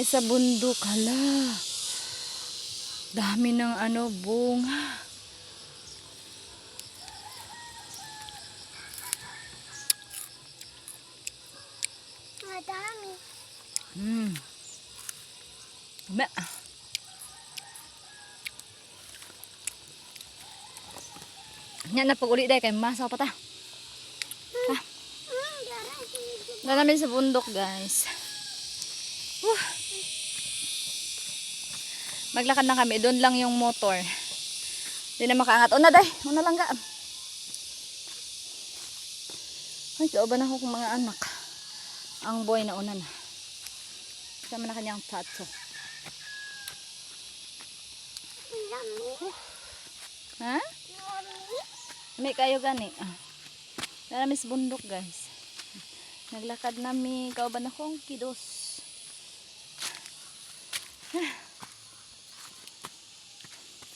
kami sa bundok. Hala. Dami ng ano, bunga. Madami. Hmm. Dami. Nya na pag uli dahil kay masaw pa ta. Hmm, dara, sige. Na namin sa bundok, guys. Whew. Maglakad na kami. Doon lang yung motor. Hindi na makaangat. Una, day. Una lang ka. Ay, kauban ako kung mga anak. Ang boy na una na. Kasama na kanyang tatso. Ha? May kayo gani. Ah. Na namin sa bundok, guys. Naglakad namin. Kauban akong kidos.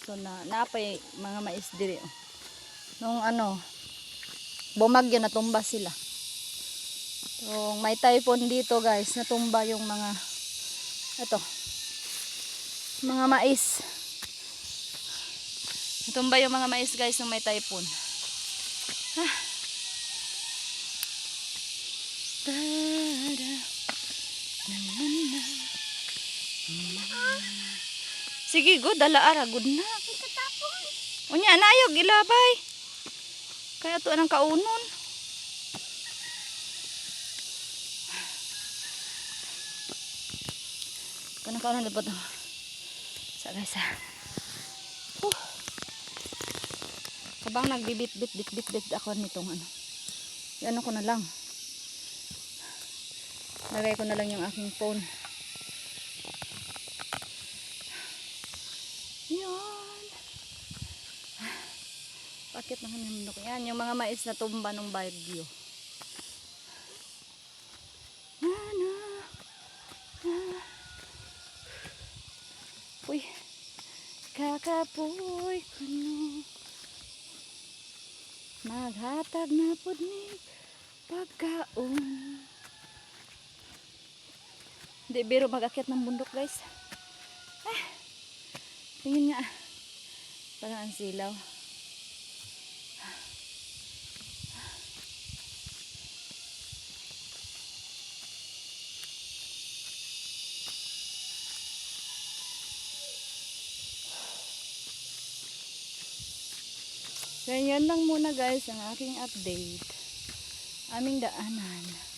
So na napay mga mais diri. oh. Nung ano bumagyo natumba sila. So may typhoon dito guys, natumba yung mga ito. Mga mais. Natumba yung mga mais guys nung may typhoon. Ah. Tada. Na, na, na. Sige, go, dala ara, good na. Unya, naayog, ilabay. Kaya to anang kaunon. Kanang kaunon dapat. Sa guys ha. Huh. Kabang nagbibit bit bit bit bit ako nitong ano. Ano ko na lang. Lagay ko na lang yung aking phone. Yan. Bakit na kami nundok? Yan, yung mga mais na tumba ng bagyo. Ano? Ah. Uy. Kakapoy ko no. Maghatag na po ni pagkaon. Hindi, biro mag-akyat ng bundok guys. Ah. Tingin nga. Parang ang silaw. Ganyan lang muna guys ang aking update. Aming daanan.